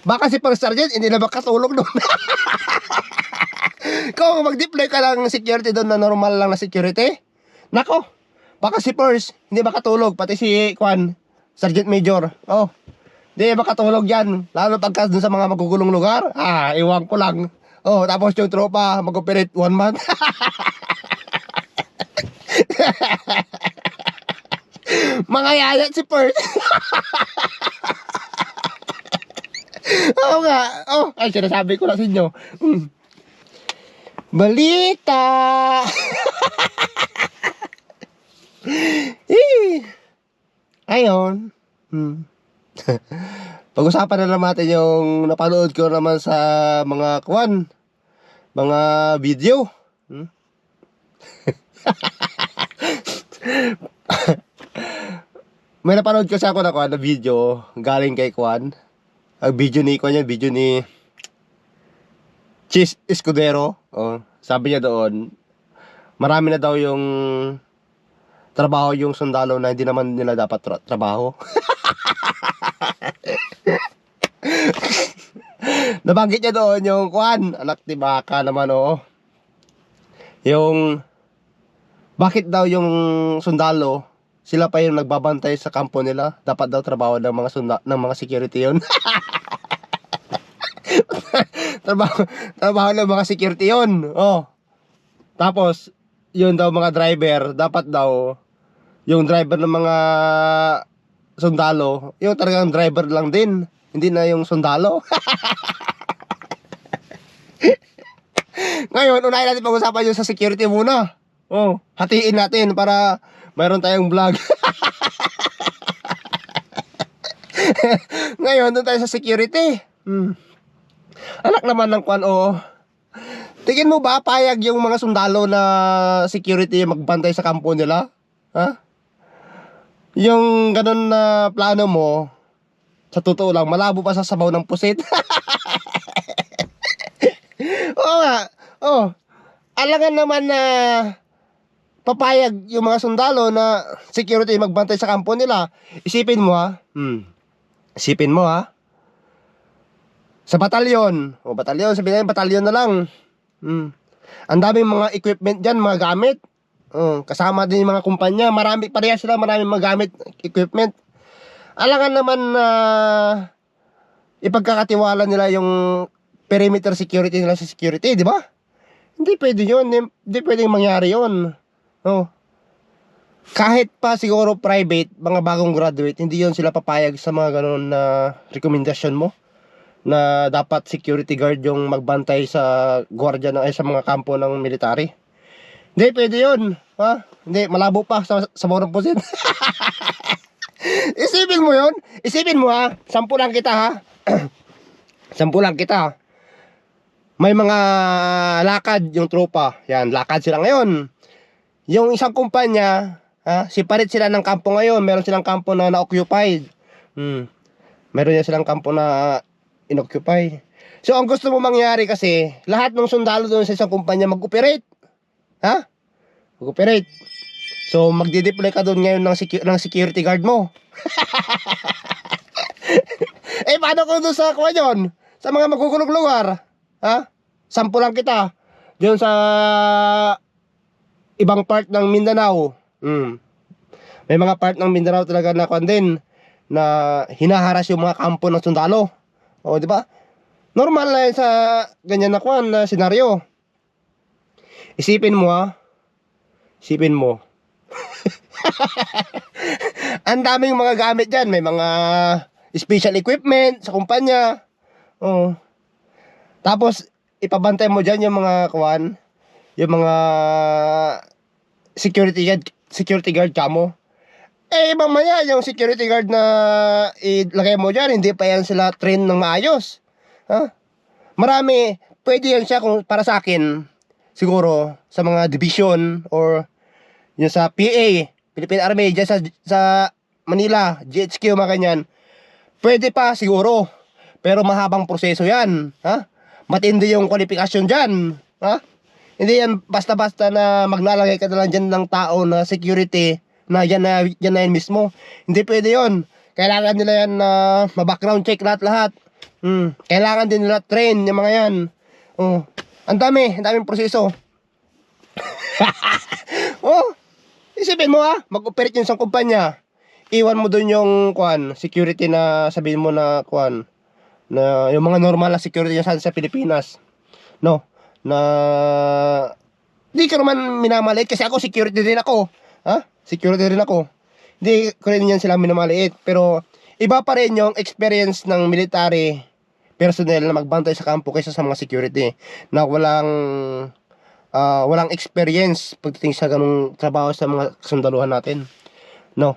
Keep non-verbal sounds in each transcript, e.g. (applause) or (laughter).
Baka si First Sergeant, hindi na makatulog doon. (laughs) Kung mag-deploy ka ng security doon na normal lang na security, nako, baka si First, hindi makatulog. Pati si Kwan, Sergeant Major. Oh, hindi makatulog yan. Lalo pagka doon sa mga magugulong lugar. Ah, iwan ko lang. Oh, tapos yung tropa, mag-operate one month. (laughs) mga yaya si First. (laughs) Oo nga. Oh, ay sinasabi ko lang sa inyo. Mm. Balita. (laughs) Eh. Ayon. Hmm. (laughs) Pag-usapan na naman natin yung napanood ko naman sa mga kwan, mga video. Hmm? (laughs) May napanood kasi ako na kwan na video galing kay Kwan. Ang video ni Kwan yan, video ni Chis Escudero. Oh, sabi niya doon, marami na daw yung trabaho yung sundalo na hindi naman nila dapat tra- trabaho. (laughs) Nabanggit niya doon yung Kwan, anak ni Baka naman oh. Yung bakit daw yung sundalo sila pa yung nagbabantay sa kampo nila. Dapat daw trabaho ng mga sunda, ng mga security yun. (laughs) trabaho, trabaho ng mga security yun. Oh. Tapos, yun daw mga driver, dapat daw yung driver ng mga sundalo, yung talagang driver lang din. Hindi na yung sundalo. (laughs) Ngayon, unahin natin pag-usapan yung sa security muna. Oh, hatiin natin para mayroon tayong vlog. (laughs) Ngayon, doon tayo sa security. Hmm. Anak naman ng kwan, oo. Tingin mo ba payag yung mga sundalo na security magbantay sa kampo nila? Ha? Yung ganun na plano mo, sa totoo lang, malabo pa sa sabaw ng pusit. (laughs) Oo nga. Oh. Alangan naman na papayag yung mga sundalo na security magbantay sa kampo nila. Isipin mo ha. Hmm. Isipin mo ha. Sa batalyon. O batalyon, sabihin natin batalyon na lang. Hmm. Ang daming mga equipment dyan, mga gamit. Oh, kasama din yung mga kumpanya. Marami, pareha sila, maraming mga gamit, equipment. Alangan naman na ipagkakatiwala nila yung perimeter security nila sa security, di ba? Hindi pwede yun. Hindi pwedeng mangyari yun. Oh. Kahit pa siguro private, mga bagong graduate, hindi yun sila papayag sa mga ganun na rekomendasyon mo na dapat security guard yung magbantay sa gwardiya ng ay sa mga kampo ng military. Hindi pwede yun. Ha? Hindi, malabo pa sa, sa bawang pusit. (laughs) Isipin mo yun. Isipin mo ha. Sampu lang kita ha. (clears throat) Sampu lang kita. May mga lakad yung tropa. Yan, lakad sila ngayon. Yung isang kumpanya, ha, siparit sila ng kampo ngayon. Meron silang kampo na na-occupied. Hmm. Meron yan silang kampo na inoccupy. So, ang gusto mo mangyari kasi, lahat ng sundalo doon sa isang kumpanya mag-operate. Ha? Mag-operate. So, magdi-deploy ka doon ngayon ng, secu- ng security guard mo. (laughs) eh, paano kung doon sa kuha yun? Sa mga magugulong lugar? Ha? Sampu lang kita. Diyon sa ibang part ng Mindanao. Mm. May mga part ng Mindanao talaga na kwan din na hinaharas yung mga kampo ng sundalo. O, di ba? Normal na yan sa ganyan na kwan na senaryo. Isipin mo ha. Isipin mo. (laughs) Ang daming mga gamit dyan. May mga special equipment sa kumpanya. Oh. Tapos, ipabantay mo dyan yung mga kuwan, yung mga security guard, security guard kamo. Eh, mamaya, yung security guard na ilagay mo dyan, hindi pa yan sila train ng maayos. Ha? Marami, pwede yan siya kung para sa akin, siguro, sa mga division or yung sa PA, Philippine Army, dyan sa, sa Manila, GHQ, mga ganyan. Pwede pa, siguro. Pero mahabang proseso yan. Ha? Matindi yung kwalifikasyon dyan. Ha? Hindi yan basta-basta na maglalagay ka na lang dyan ng tao na security na yan na, yan na yan mismo. Hindi pwede yon. Kailangan nila yan na ma-background check lahat-lahat. Hmm, kailangan din nila train yung mga yan. Oh, ang dami, ang daming proseso. (laughs) oh, isipin mo ah, mag-operate yung isang kumpanya. Iwan mo doon yung kwan, security na sabihin mo na kwan na yung mga normal na security sa sa Pilipinas. No, na di ka naman minamaliit kasi ako security din ako. Ha? Security rin ako. Hindi ko rin yan sila minamaliit. Pero iba pa rin yung experience ng military personnel na magbantay sa kampo kaysa sa mga security na walang ah, walang experience pagdating sa ganung trabaho sa mga kasundaluhan natin. No.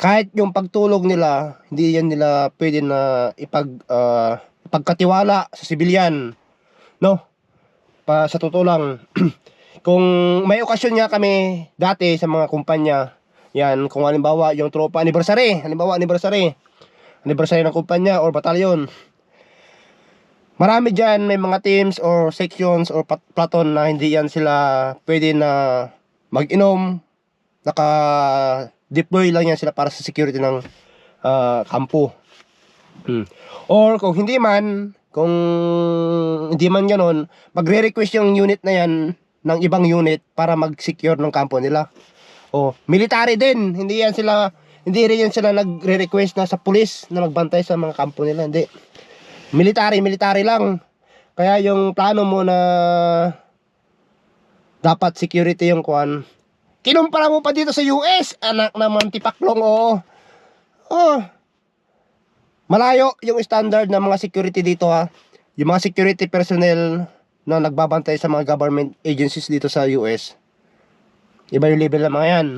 Kahit yung pagtulog nila, hindi yan nila pwede na ipag ah, ipagkatiwala sa sibilyan. No. Pa sa totoo lang, (clears throat) kung may okasyon nga kami dati sa mga kumpanya, yan, kung halimbawa yung tropa anniversary, halimbawa anniversary, anniversary ng kumpanya or batalyon, marami dyan may mga teams or sections or platon na hindi yan sila pwede na mag-inom, naka-deploy lang yan sila para sa security ng ah, kampo. Hmm. Or kung hindi man, kung hindi man ganon, magre-request yung unit na yan ng ibang unit para mag-secure ng kampo nila. O, military din. Hindi yan sila, hindi rin yan sila nagre-request na sa pulis na magbantay sa mga kampo nila. Hindi. Military, military lang. Kaya yung plano mo na dapat security yung kwan. Kinumpara mo pa dito sa US. Anak naman tipaklong, oo. Oh. Malayo yung standard ng mga security dito ha. Yung mga security personnel na nagbabantay sa mga government agencies dito sa US. Iba yung level ng mga yan.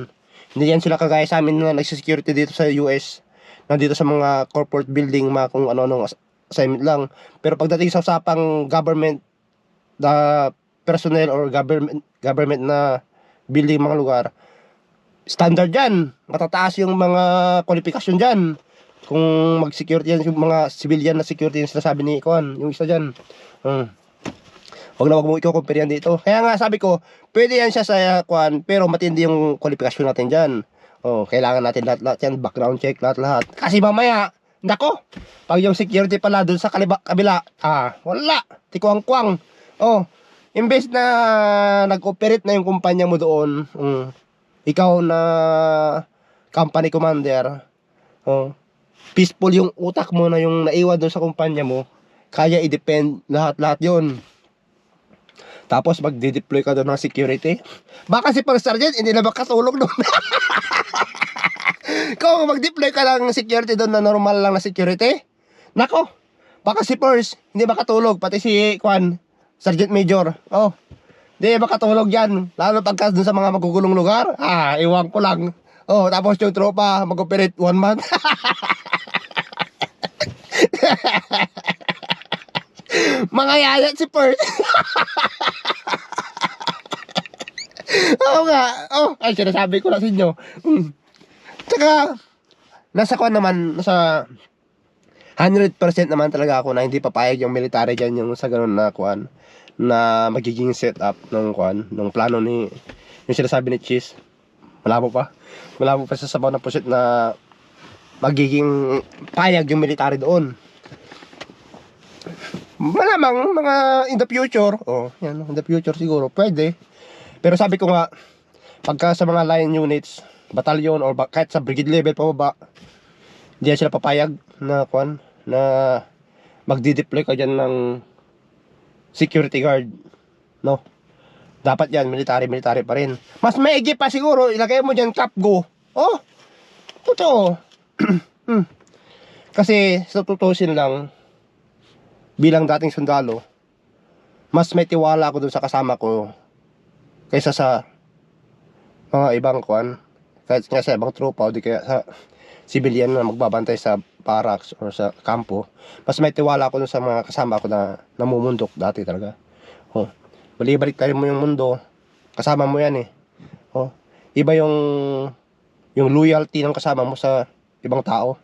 Hindi yan sila kagaya sa amin na nagsisecurity dito sa US. Nandito sa mga corporate building, mga kung ano-ano assignment lang. Pero pagdating sa usapang government the personnel or government government na building mga lugar, standard yan. Matataas yung mga kwalifikasyon dyan. Kung mag-security yan, yung mga civilian na security yung sinasabi ni Kwan, yung isa dyan. Hmm. Huwag na wag mo i-compare yan dito. Kaya nga sabi ko, pwede yan siya sa Kwan, pero matindi yung kwalifikasyon natin dyan. Oh, kailangan natin lahat-lahat yan, background check, lahat-lahat. Kasi mamaya, nako, pag yung security pala dun sa kaliba, kabila, ah, wala, tikuang-kuang. Oh, imbes na nag-operate na yung kumpanya mo doon, mm, ikaw na company commander, oh, peaceful yung utak mo na yung naiwan doon sa kumpanya mo, kaya i-depend lahat-lahat yon. Tapos magde-deploy ka doon ng security. Baka si First Sergeant hindi na makatulog doon. (laughs) Kung mag-deploy ka ng security doon na normal lang na security, nako, baka si First hindi makatulog, pati si Kwan, Sergeant Major. Oh, hindi makatulog yan. Lalo pagka doon sa mga magugulong lugar, ah, iwan ko lang. Oh, tapos yung tropa, mag-operate one month. (laughs) mga yaya si First. (laughs) Oo nga. Oh, ay sinasabi ko lang sa inyo. Mm. Tsaka, nasa ko naman, nasa 100% naman talaga ako na hindi papayag yung military dyan yung sa ganun na kuan na magiging setup ng kuan ng plano ni yung sinasabi ni Cheese malabo pa. Malabo pa sa sabaw na pusit na magiging payag yung military doon. Malamang mga in the future oh yan in the future siguro pwede. Pero sabi ko nga pagka sa mga line units batalyon or kahit sa brigade level pa ba hindi sila papayag na kwan na magdi-deploy ka dyan ng security guard no dapat yan military military pa rin. Mas maigi pa siguro ilagay mo dyan capgo oh totoo. (clears throat) Hmm. kasi sa tutusin lang bilang dating sundalo mas may tiwala ako dun sa kasama ko kaysa sa mga ibang kwan. Kahit nga sa ibang tropa o di kaya sa civilian na magbabantay sa barracks or sa kampo mas may tiwala ako dun sa mga kasama ko na namumundok dati talaga. Oh balik tayo mo yung mundo. Kasama mo yan eh. Oh. Iba yung yung loyalty ng kasama mo sa ibang tao.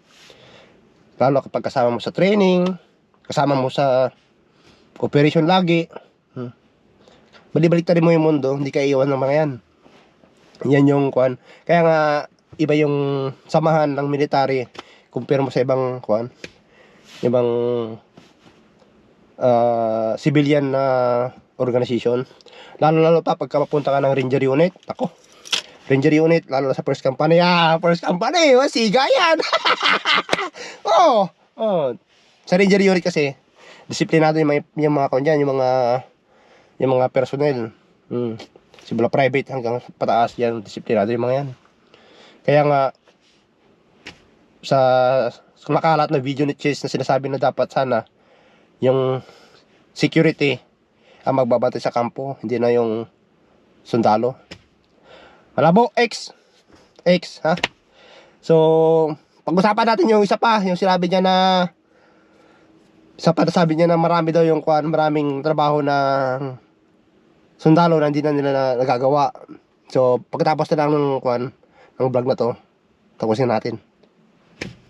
Lalo kapag kasama mo sa training kasama mo sa operation lagi. Hmm. balik rin mo yung mundo hindi ka iwan ng mga yan. Yan yung kwan. Kaya nga iba yung samahan ng military compare mo sa ibang kwan. Ibang ah, civilian na organization. Lalo-lalo pa pagka mapunta ka ng ranger unit. Ako, ranger unit, lalo sa first company. Ah, first company, oh, siga yan. (laughs) oh, oh. Sa ranger unit kasi, disiplinado yung mga, yung mga kanya, yung mga, yung mga personnel. Hmm. Simula private hanggang pataas yan, disiplinado yung mga yan. Kaya nga, sa, sa nakalat na video ni Chase na sinasabi na dapat sana, yung security ang magbabantay sa kampo, hindi na yung sundalo. Malabo, X. X, ha? So, pag-usapan natin yung isa pa, yung sinabi niya na isa pa sabi niya na marami daw yung kwan, maraming trabaho na sundalo na hindi na nila na, nagagawa. So, pagkatapos na lang ng kwan, ng vlog na to, tapusin natin.